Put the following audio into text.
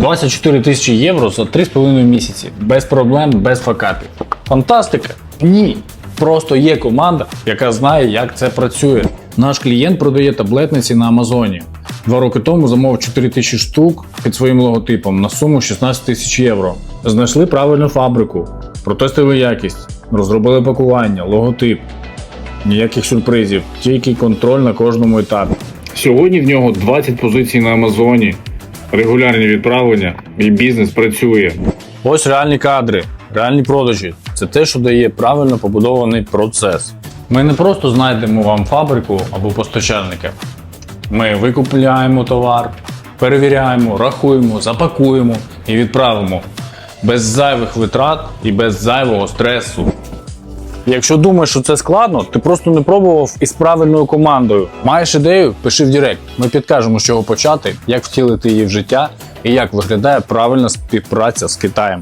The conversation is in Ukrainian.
24 тисячі євро за 3,5 місяці. Без проблем, без факапів. Фантастика? Ні. Просто є команда, яка знає, як це працює. Наш клієнт продає таблетниці на Амазоні. Два роки тому замовив 4 тисячі штук під своїм логотипом на суму 16 тисяч євро. Знайшли правильну фабрику, протестили якість, розробили пакування, логотип. Ніяких сюрпризів, тільки контроль на кожному етапі. Сьогодні в нього 20 позицій на Амазоні, регулярні відправлення і бізнес працює. Ось реальні кадри, реальні продажі. Це те, що дає правильно побудований процес. Ми не просто знайдемо вам фабрику або постачальника. Ми викупляємо товар, перевіряємо, рахуємо, запакуємо і відправимо без зайвих витрат і без зайвого стресу. Якщо думаєш, що це складно, ти просто не пробував із правильною командою. Маєш ідею? Пиши в Директ. Ми підкажемо, з чого почати, як втілити її в життя і як виглядає правильна співпраця з Китаєм.